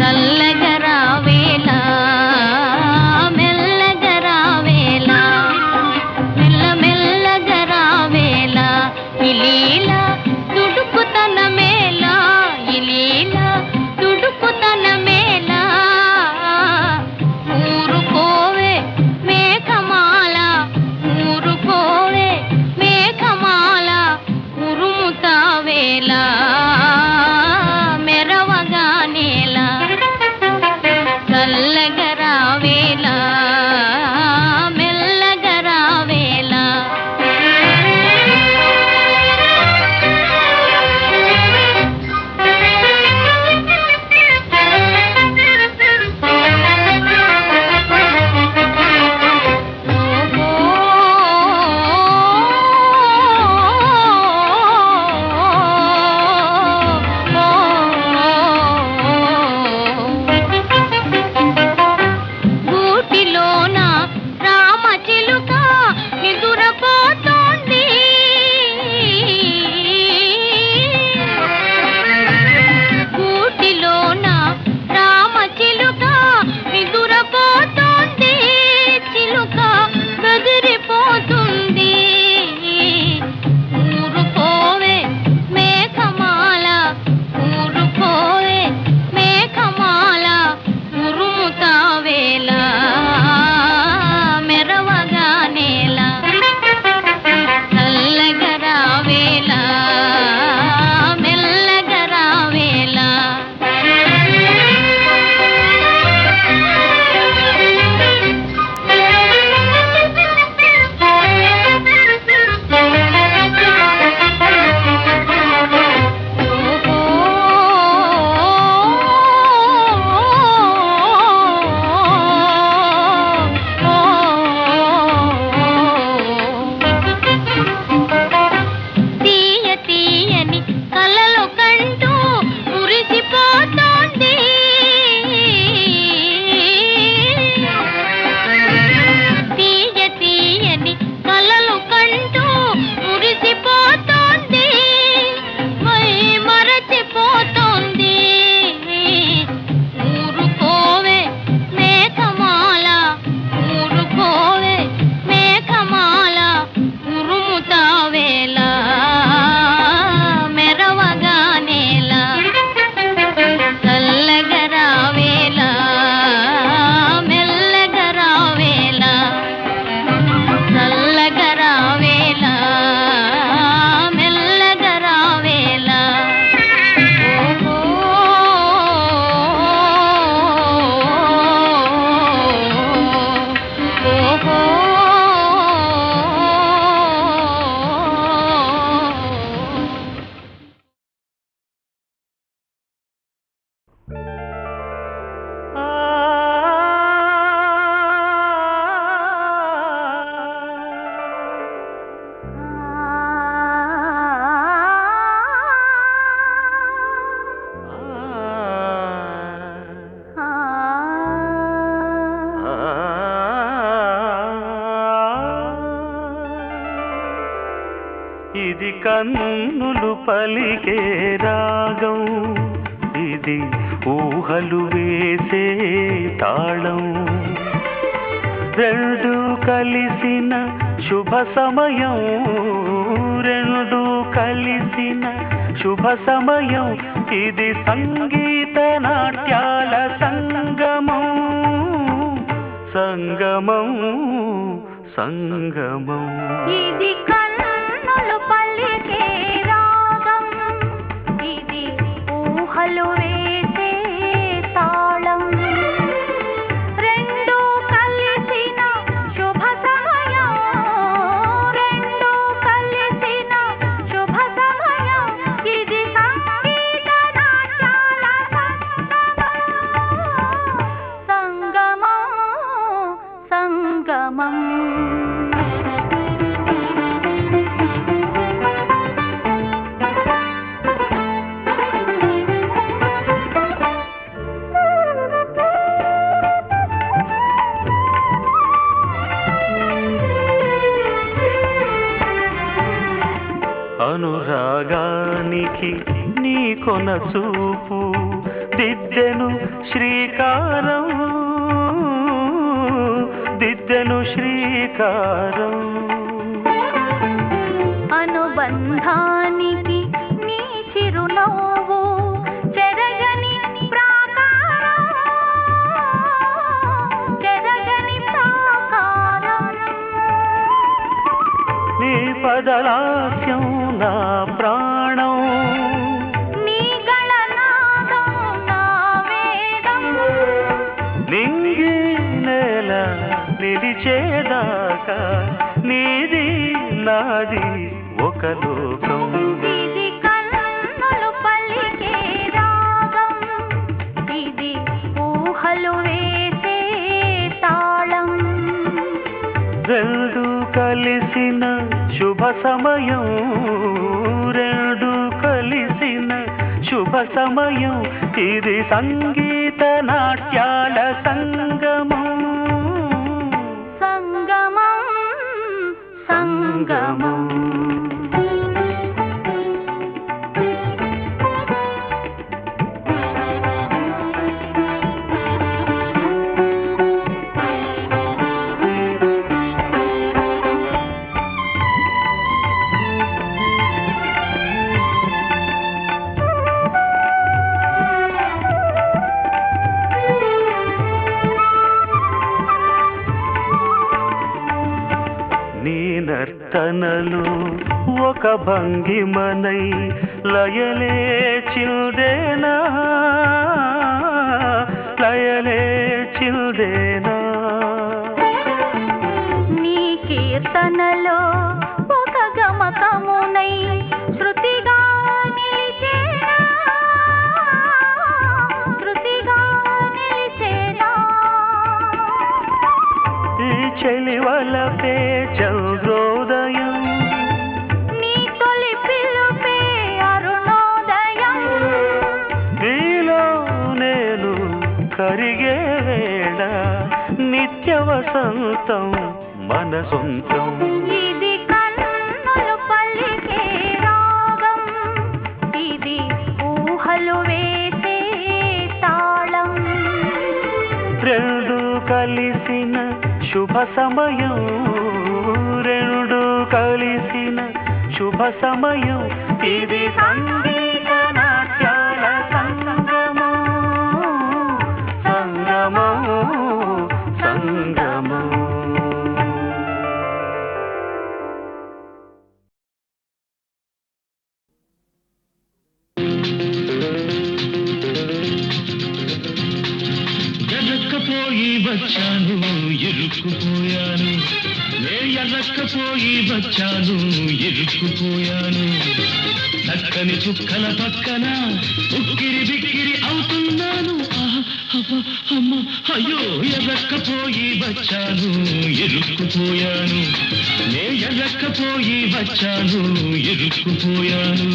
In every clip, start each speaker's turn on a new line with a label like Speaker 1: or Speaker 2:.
Speaker 1: Gracias.
Speaker 2: ఇది కన్నులు పలికే రాగం ఇది ఊహలు వేసే తాళం. రెండు కలిసిన శుభ సమయం రెండు కలిసిన శుభ సమయం. ఇది సంగీత నాట్యాల సంగమం. సంగమం సంగమం.
Speaker 1: ఇది కన్నులు పల్లికే రాగం. ఇది
Speaker 3: ఊహలు వేసే
Speaker 2: అనురాగానికి నీ కొన చూపు దిద్దెను శ్రీకారం. దిద్దెను శ్రీకారం.
Speaker 3: అనుబంధానికి నీ చిరునవ్వు చెరగని ప్రాకారం. చెరగని ప్రాకారం
Speaker 2: నీ పదలాస్యం నా ప్రాణం. నింగి నేల నిలిచేదాకా నీది నాది ఒక లోకం. సమయం రెండు కలిసిన శుభ సమయం. ఇది సంగీత నాట్యాల సంగమం.
Speaker 3: సంగమం సంగమం.
Speaker 2: ఒక భంగిమనై లయలే చిల్దేనా? లయలే చిల్దేనా?
Speaker 3: నీ కీర్తనలో ఒక గమకమునై శృతిగా నిలిచేనా? శృతిగా నిలిచేనా?
Speaker 2: ఈ చెలివలపే చంద్రోదయం నేను కరిగే వేళ నిత్య వసంతం మన సొంతం
Speaker 3: ఇది కన్నులు పలికే రాగం ఇది ఊహలు వేసే తాళం.
Speaker 2: రెండు కలిసిన శుభ సమయం రెండు కలిసిన శుభ సమయం ఇది సంగీత.
Speaker 4: పోయి వచ్చాను ఇరుక్కుపోయాను. నే ఎర్రక్కపోయి వచ్చాను ఇరుక్కుపోయాను. చక్కని చుక్కల పక్కన ఉక్కిరి బిక్కిరి అవుతున్నాను. అమ్మ అయ్యో ఎర్రక్కపోయి వచ్చాను ఇరుక్కుపోయాను. నే ఎర్రక్కపోయి వచ్చాను ఇరుక్కుపోయాను.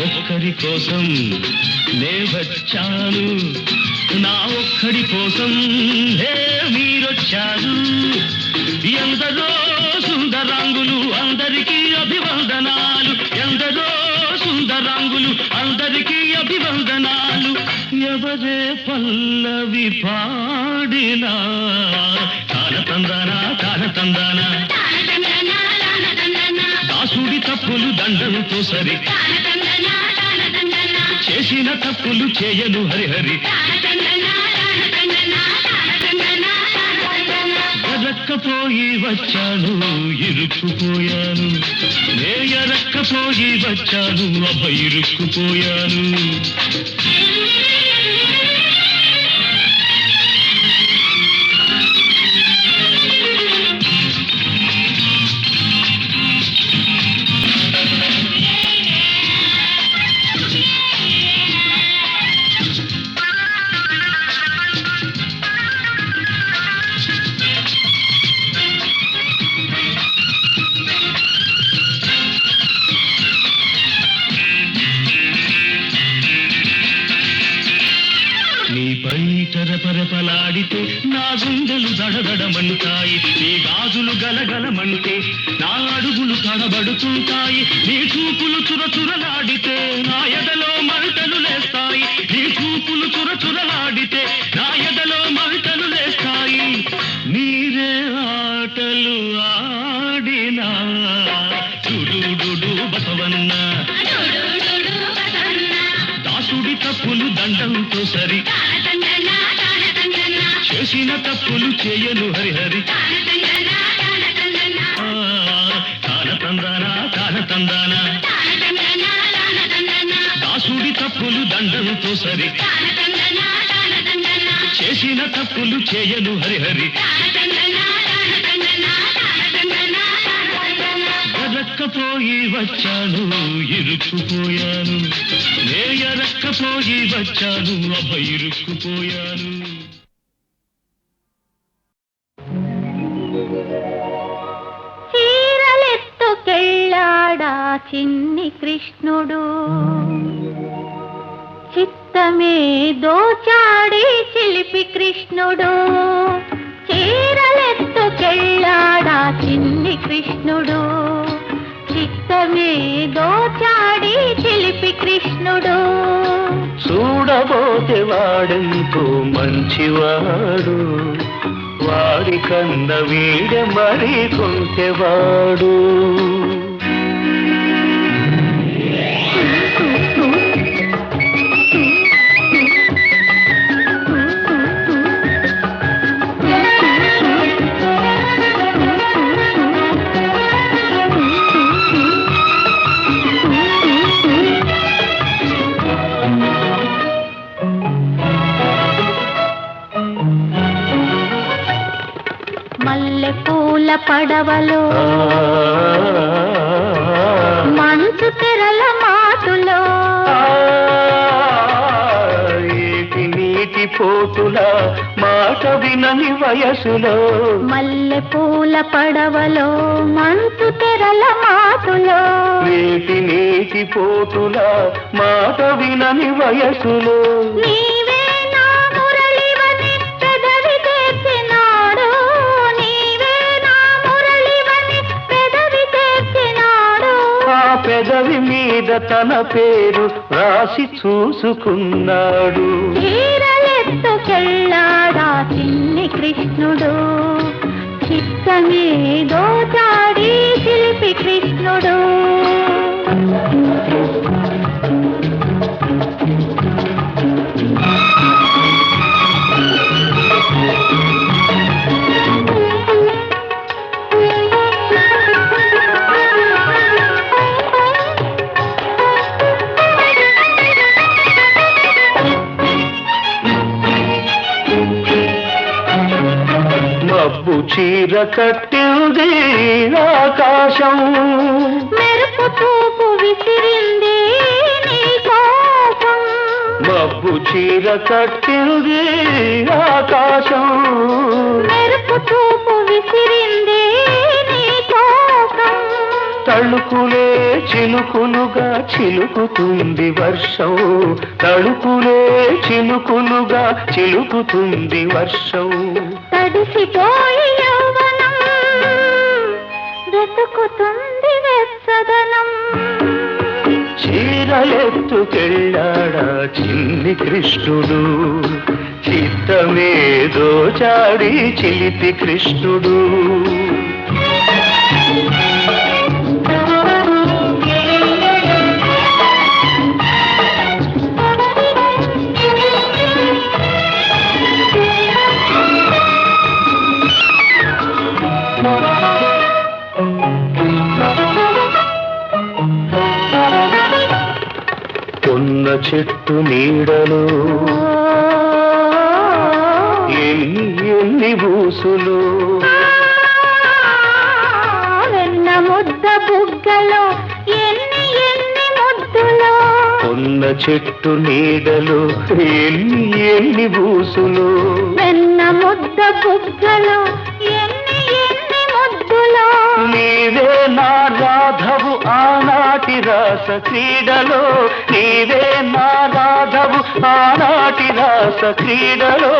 Speaker 4: ఒక్కరి కోసం నే వచ్చాను నా ఒక్కడి కోసం హే మీరొచ్చారు. ఎందరో సుందరాంగులు అందరికీ అభివందనాలు. ఎందరో సుందరాంగులు అందరికీ అభివందనాలు. ఎవరే పల్లవి పాడినా? తాన తందానా తాన తందానా దాసుడి తప్పులు దండంతో సరి చేసిన తప్పులు చేయను హరిహరి ఎరక్కపోయి వచ్చాను ఇరుక్కుపోయాను. నేయరక్కపోయి వచ్చాను అబ్బ ఇరుక్కుపోయాను. తప్పులు దండంతో సరి. చేసిన తప్పులు చేయను హరిహరి. ఆ, తాన దాసుడి తప్పులు దండంతో సరి. చేసిన తప్పులు చేయను హరిహరి. ఎరక్కపోయి వచ్చాను ఇరుక్కుపోయాను. నే ఎరక్కపోయి వచ్చాను అబ్బ ఇరుక్కుపోయాను.
Speaker 3: చీరలెత్తుకెళ్ళాడా చిన్ని కృష్ణుడు? చిత్తమే దోచాడి చిలిపి కృష్ణుడు. చీరలెత్తుకెళ్ళాడా చిన్ని కృష్ణుడు? చిత్తమే దోచాడి చిలిపి కృష్ణుడు.
Speaker 2: చూడబోతే వాడెంతో మంచివాడు. వాడి కన్న వీడ మరి
Speaker 3: వాడు పడవలో మంచు తెరల మాటులో
Speaker 2: ఏటి నీటి పోటుల మాట వినని వయసులో
Speaker 3: మల్లె పూల పడవలో మంచు తెరల మాటులో
Speaker 2: నీటి నీటి పోటుల మాట వినని వయసులో
Speaker 3: నా
Speaker 2: తన పేరు రాసి చూసుకున్నాడు.
Speaker 3: చీరలెత్తుకెళ్ళాడా చిన్ని కృష్ణుడు? చిత్తమే దోచాడి శిల్పి కృష్ణుడు.
Speaker 2: చీర కట్టింది ఆకాశం.
Speaker 3: మెరుపు చూపు విసిరింది
Speaker 2: మబ్బు చీర కట్టింది ఆకాశం.
Speaker 3: మెరుపు చూపు విసిరింది
Speaker 2: తళుకులే చినుకులుగా చిలుకుతుంది వర్షం. తళుకులే చినుకులుగా చిలుకుతుంది వర్షం.
Speaker 3: తడిసిపోయి యౌవనం బ్రతుకుతుంది వెచ్చదనం. చీరలెత్తుకెళ్ళాడా చిన్ని కృష్ణుడు? చిత్తమేదో చాడి చిలిపి కృష్ణుడు. చెట్టు నీడలు ఎన్ని ఎన్ని బూసులు
Speaker 5: ఎన్న ముద్ద బుగ్గలు ఎన్ని ఎన్ని ముద్దులు.
Speaker 3: ఉన్న చెట్టు నీడలు ఎన్ని ఎన్ని బూసులు
Speaker 5: ఎన్న ముద్ద బుగ్గలు ఎన్ని ఎన్ని ముద్దులు.
Speaker 3: నీవే నా రాధవు ఆనాటి రాస క్రీడలో. నీవే నా రాధవు ఆనాటి రాస క్రీడలో.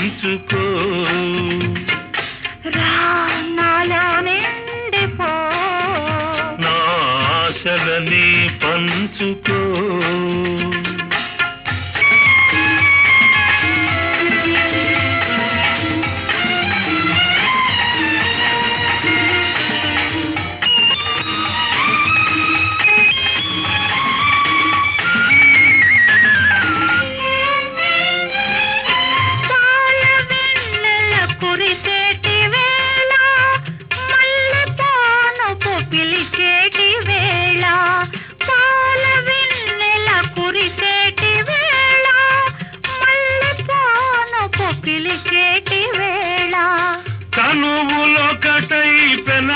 Speaker 3: You. took
Speaker 5: a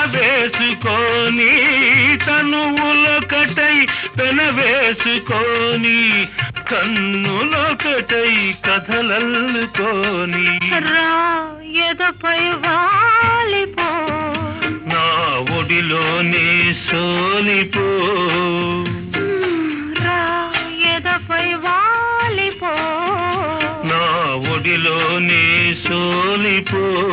Speaker 3: పెనవేసుకొని తనువులొకటై పెనవేసుకొని కన్నులొకటై కథలల్లుకొని.
Speaker 5: రా ఎదపై వాలిపో.
Speaker 3: నా ఒడిలోని సోలిపో.
Speaker 5: రాయపై వాలిపో.
Speaker 3: నా ఒడిలోని సోలిపో.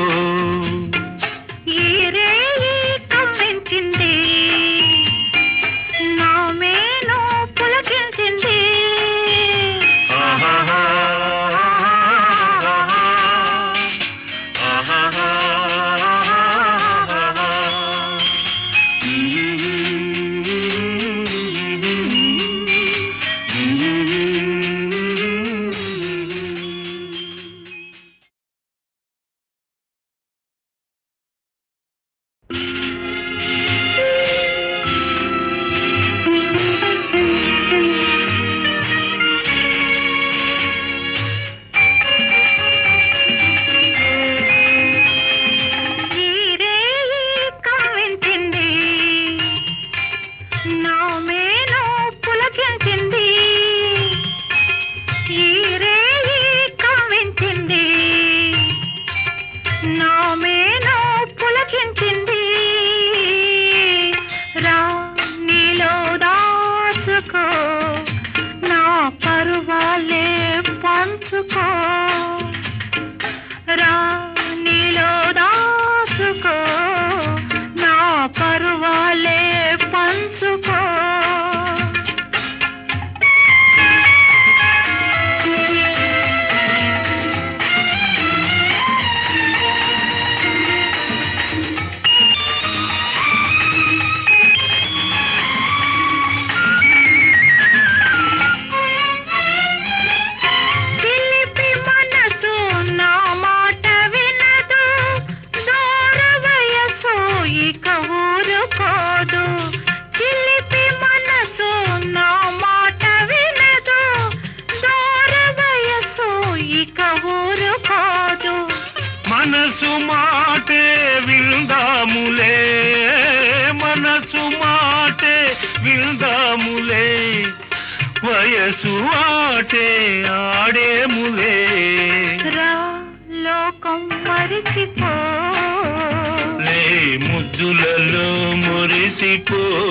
Speaker 5: మనసు మాటే
Speaker 3: విందాములే మనసు మాటే విందాములే వయసు ఆటే ఆడేములే.
Speaker 5: రా లోకం మరిచిపో.
Speaker 3: ముద్దులలో మురిసిపో.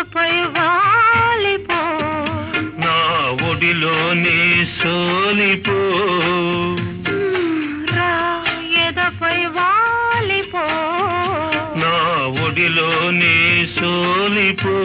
Speaker 5: తోకపై వాలిపో. నా ఒడిలో నీ
Speaker 3: సోలిపో. రా
Speaker 5: ఎదపై వాలిపో.
Speaker 3: నా
Speaker 5: ఒడిలో
Speaker 3: నీ
Speaker 5: సోలిపో.